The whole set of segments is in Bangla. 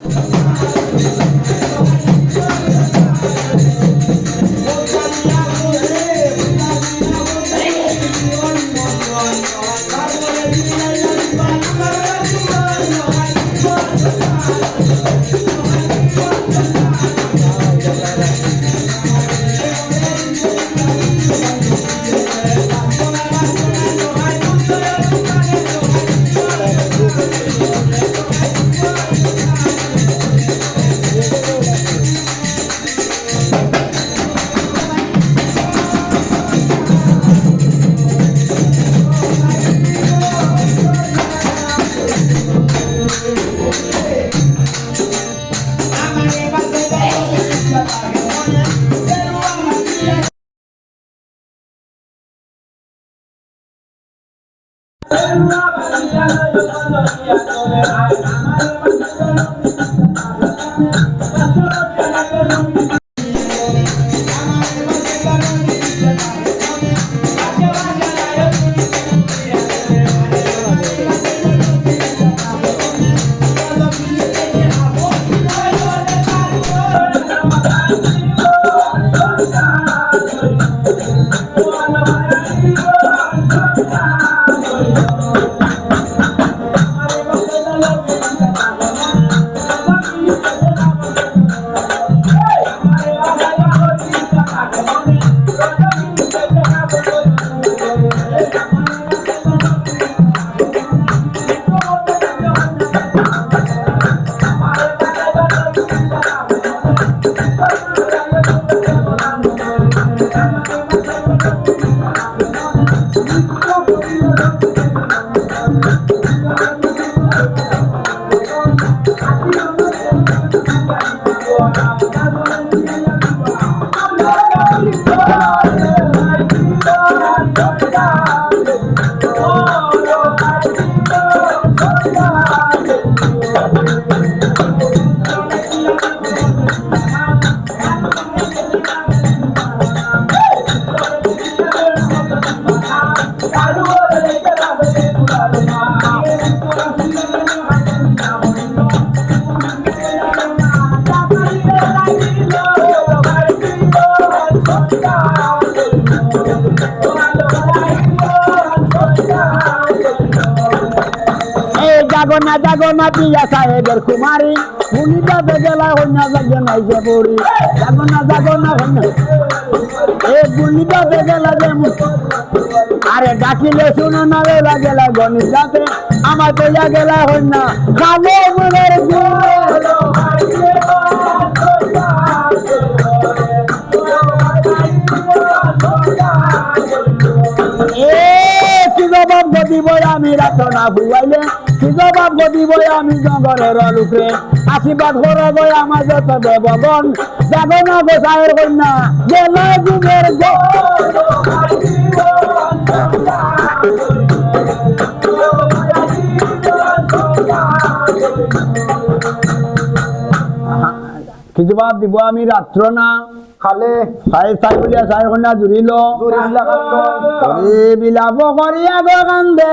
এই পিয়া সাহেবের কুমারী ভূমিকা বেগেলা হইনা লাগে নাই যে বড়ি। জাগনা জাগনা হইনা এ গুলিটা বেগেলা যে মু- আরে ডাকিলে শুনো না রে লাগেলা গণিত যাতে আমার তো গেলা হইনা মনের এ আমি রাত কি জবাব আমি জঙ্গলের আশীর্বাদ করব আমার যত দেবগণ। কন্যা গেল যুগের কি জবাব দিব আমি রাত্র না। খালে চাই চাই বলিয়া চাই কন্যা জুৰিল। জুৰিলা কান্দন কৰি বিলাপ কৰি আগৰ কান্দে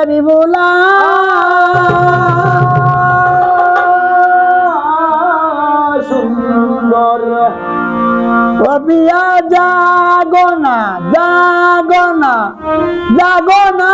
কবিয়া জাগনা জাগনা জাগনা।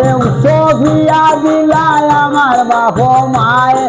এ তোমারে সফিয়া দিলাই আমার বাপ মায়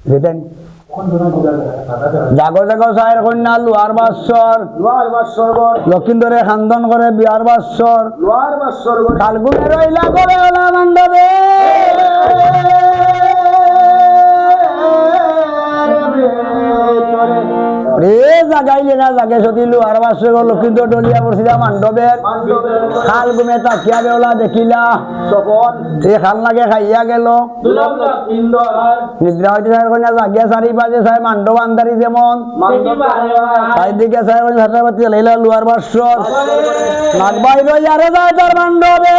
যেতেন জাগো জাগো সাহের কন্যা লোহার লোহার লক্ষিন্দরে খান্দন করে বিহার বাসরগর কালগুনে রইলা করে ওলা মান্ডবে জাগাইলে না জাগে সতী লোহার বাসর লক্ষিন্দর ডলিয়া পড়ছিলা মান্ডবের খাল গুমে তাকিয়া বেওলা দেখিলা। সে খাল লাগে খাইয়া গেল। নিদ্রা হইতে সাহের কন্যা জাগিয়া চারি বাজে সাহেব মান্ডব আন্দারি যেমন। তাই দিকে সাহেব ছাত্র পাতি লাইলা লোহার বাসর। নাক বাইর যারে যায় তার মান্ডবে।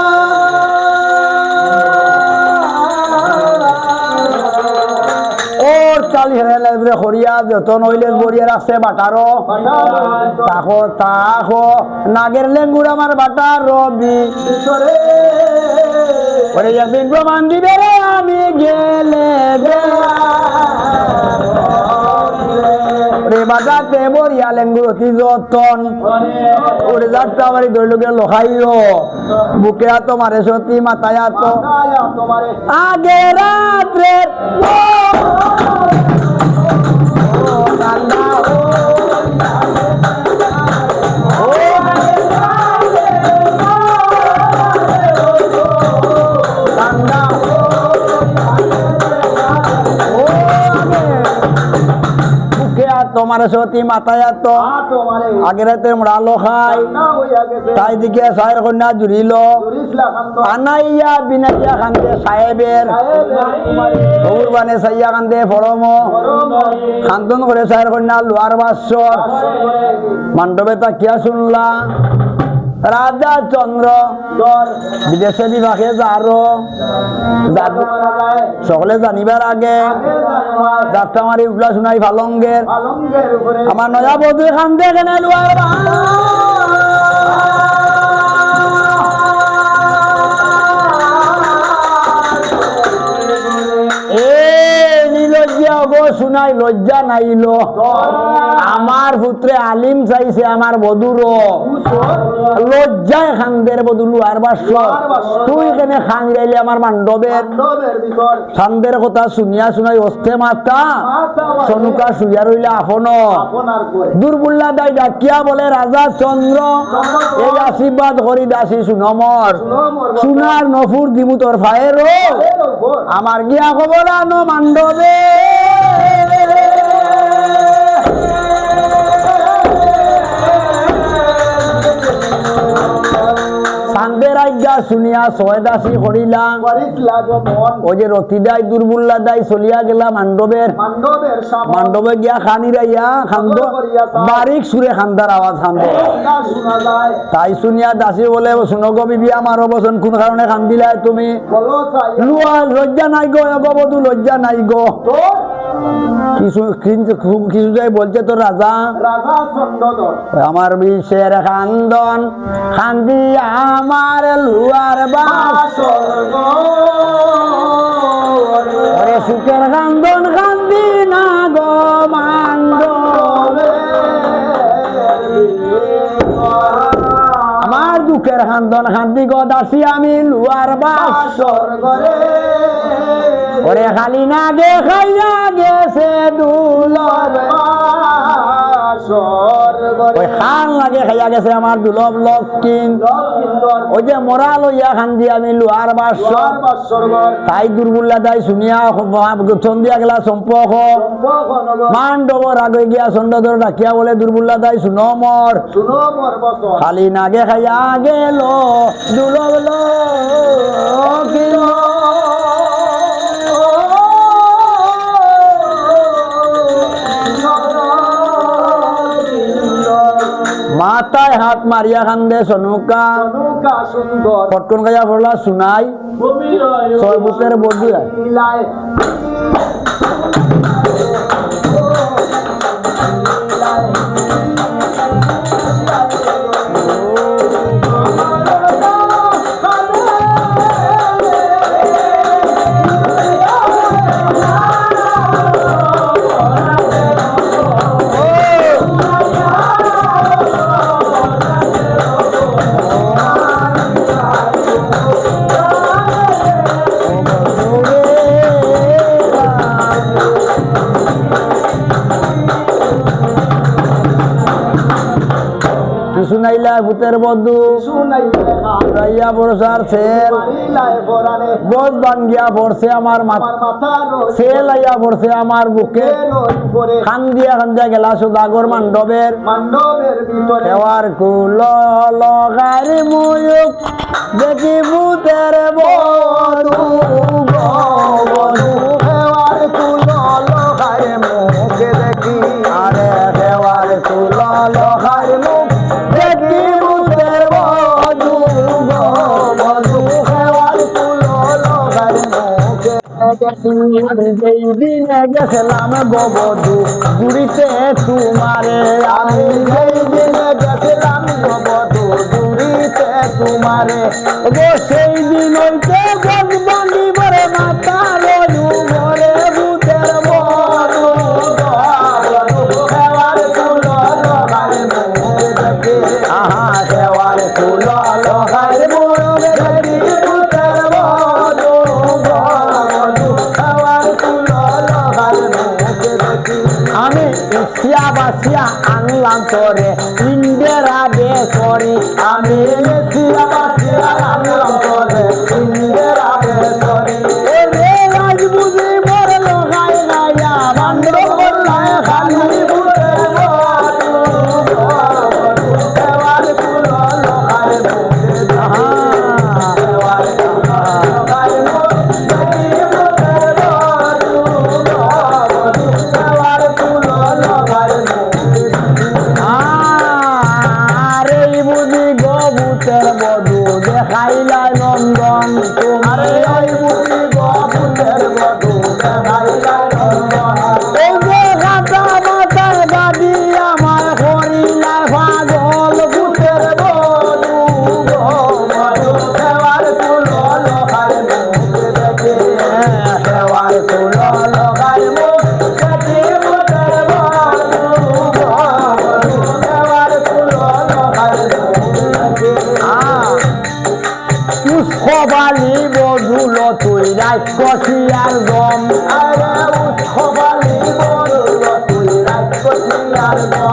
হেরে রে হরিয়া যত নইলে বরিয়ার আছে বাটারো। তাকো তাকো নাগের লেঙ্গুর আমার বাটার রবি। ওরে একদিন প্রমাণ দিবে রে আমি গেলে রে বাটাতে বরিয়া লেঙ্গুর অতি যতন। ওরে যাত্রা বুকে আত মারে সতী মাথায় আত। আগে রাত্রে কান্না ও সতী মাথায় আত। আগের হাতে মরালো খাই তাই দিকে সাহের কন্যা জুড়িল। আনাইয়া বিনাইয়া খান্দে সাহেবের। গৌর বানে সাইয়া কান্দে ফরম খান্তন করে সাহের কন্যা লোহার বাস মান্ডবে তা কিয়া শুনলা। রাজা চন্দ্র তোর বিদেশে বিভাগে যারো। সকলে জানিবার আগে। যাত্রা মারি উঠলা শুনাই ভালঙ্গের। আমার নয়া বধু খান দেখে লোহার আমার পুত্রে আলিম চাইছে আমার বধুর লজ্জায় খান্দের বদুলু আর বাসর তুই কেনে খান গাইলে আমার মান্ডবের মান্ডবের খান্দের কথা শুনিয়া শুনাই অস্তে মাতা। সনুকা শুইয়া রইলে আপন দুর্বুল্লা দাই ডাকিয়া বলে রাজা চন্দ্র এই আশীর্বাদ করি দাসী সুনমর সোনার নফুর দিমু তোর ফায়ের আমার গিয়া খবর আনো মান্ডবে সান্দের আজ্ঞা শুনিয়া ছয় দাসী করিলা করিস লাগো মন। ও যে রতিদাই দুর্বুল্লা দাই চলিয়া গেলা মান্ডবের। মান্ডবে গিয়া খানি রাইয়া খান্দ বারিক সুরে খান্দার আওয়াজ খান্দ। তাই শুনিয়া দাসী বলে শুনো গো বিবি আমার অবসন কোন কারণে কান্দিলাই তুমি? লজ্জা নাই গো গবধু লজ্জা নাই গো। কিছু কিন্তু খুব কিছু যাই বলছে তো রাজা। আমার বিশ্বের খান্দন খান্দি আমার লুয়ার বাস। সুখের খান্দন খান্দি না গো মান্দ আমার দুঃখের খান্দন খান্দি গো দাসী আমি লুয়ার বাস। ওরে খালি না গে খাইয়া গেছে স্বর্গরে ওই খান লাগে খাইয়া গেছে আমার লক্ষিন লক্ষিন্দর ওই যে মরা লইয়া খান খান্দি আমি লুহার বাস তাই দুর্বুল্লা দাই শুনিয়া চন্দিয়া গেলা সম্পর্ক সম্পর্ক মান্ডব রাগে গিয়া চন্দ্রধর ডাকিয়া বলে, দুর্বুল্লা দাই, শুনো মর। খালি নাগে খাইয়া গেল দুলভ লক্ষিন মাথায় হাত মারিয়া খান্দে সনুকা নৌকা সুন্দর পটকন খাইয়া পড়লা শুনাই ছয় বুকের বদু লীলায় কিছু নাইলা ভূতের বধু শুনাই লেখা রাইয়া বরসার সেল। মারিলায় পরানে পড়ছে আমার মাথা। সেল আইয়া পড়ছে আমার বুকে। খান দিয়া খান্দিয়া গেলা সুদাগর মান্ডবের মান্ডবের কুল লগারি মুয়ুক। দেখি ভূতের বধু যেই দিনে গেছিলাম গবধু গুড়িতে তোমারে আমি সেই দিনে গেছিলাম বধু দূরিতে তোমারে সেই দিন হইতে গজ আনলাম তোরে ইন্দিরা করে আমি বালি বধুল তুই রাখ কষিয়ার দম। আরে উৎস বধুল তুই রাখ কষিয়ার দম।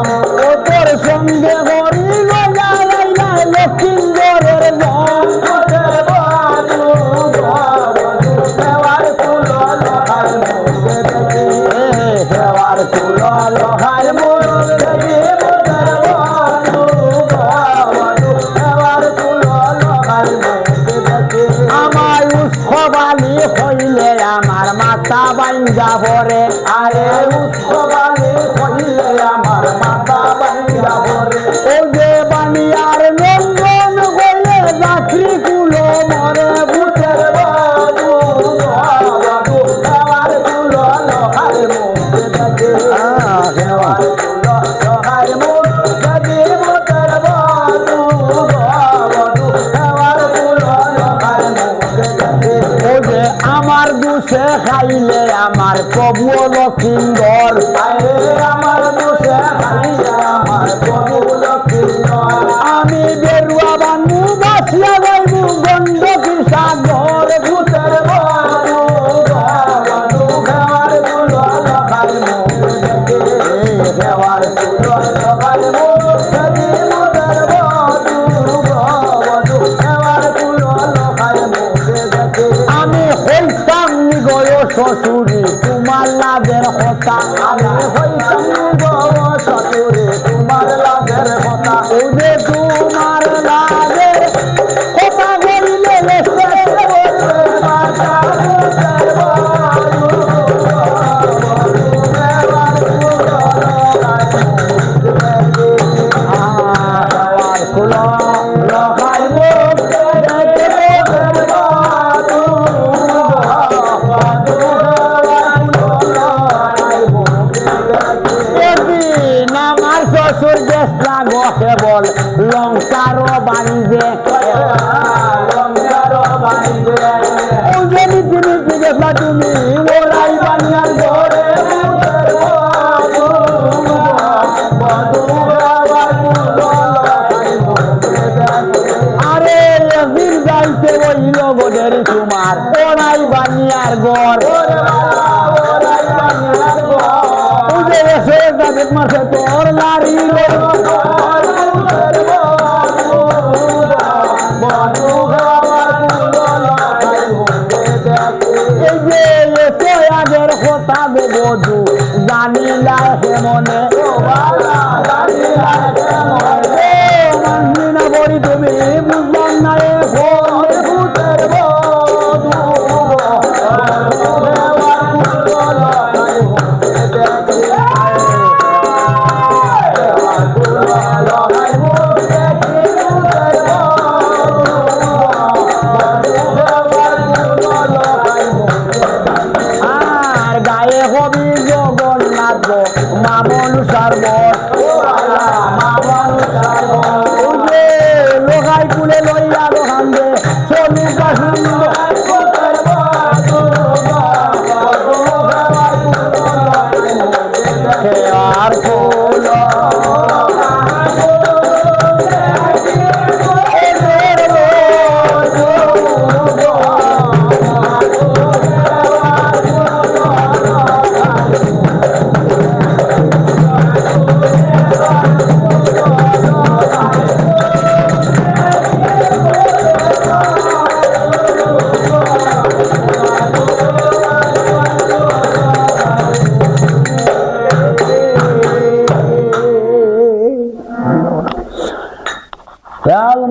বর মাসে তোর লারি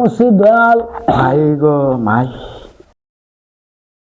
মুর্শিদ দয়াল ভাই গো মাই